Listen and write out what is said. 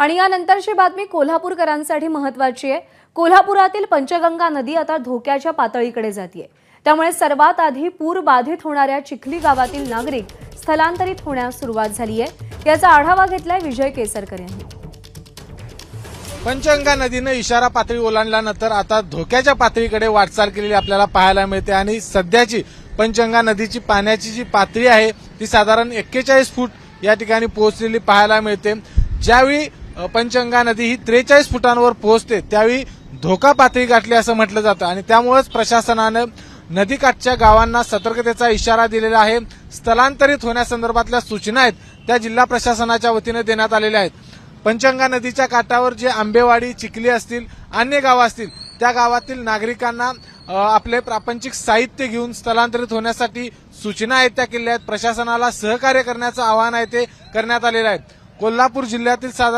आणि यानंतरची बातमी कोल्हापूरकरांसाठी महत्वाची आहे. कोल्हापुरातील पंचगंगा नदी आता धोक्याच्या पातळीकडे जाते त्यामुळे सर्वात आधी पूर बाधित होणाऱ्या चिखली गावातील नागरिक स्थलांतरित होण्यास सुरुवात झाली आहे. याचा आढावा घेतलाय विजय केसरकर यांनी. पंचगंगा नदीनं इशारा पातळी ओलांडल्यानंतर आता धोक्याच्या पातळीकडे वाटचाल केलेली आपल्याला पाहायला मिळते आणि सध्याची पंचगंगा नदीची पाण्याची जी पातळी आहे ती साधारण एक्केचाळीस फूट या ठिकाणी पोहोचलेली पाहायला मिळते. ज्यावेळी पंचगंगा नदी ही त्रेचाळीस फुटांवर पोहोचते. त्यावेळी धोका पातळी गाठली असं म्हटलं जातं आणि त्यामुळेच प्रशासनानं नदीकाठच्या गावांना सतर्कतेचा इशारा दिलेला आहे. स्थलांतरित होण्यासंदर्भातल्या सूचना आहेत त्या जिल्हा प्रशासनाच्या वतीनं देण्यात आलेल्या आहेत. पंचगंगा नदीच्या काठावर जे आंबेवाडी चिखली असतील अन्य गावं असतील त्या गावातील नागरिकांना आपले प्रापंचिक साहित्य घेऊन स्थलांतरित होण्यासाठी सूचना आहेत त्या केल्या आहेत. प्रशासनाला सहकार्य करण्याचं आवाहन आहे ते करण्यात आलेलं आहे. कोल्हापूर जिल्ह्यातील साधारण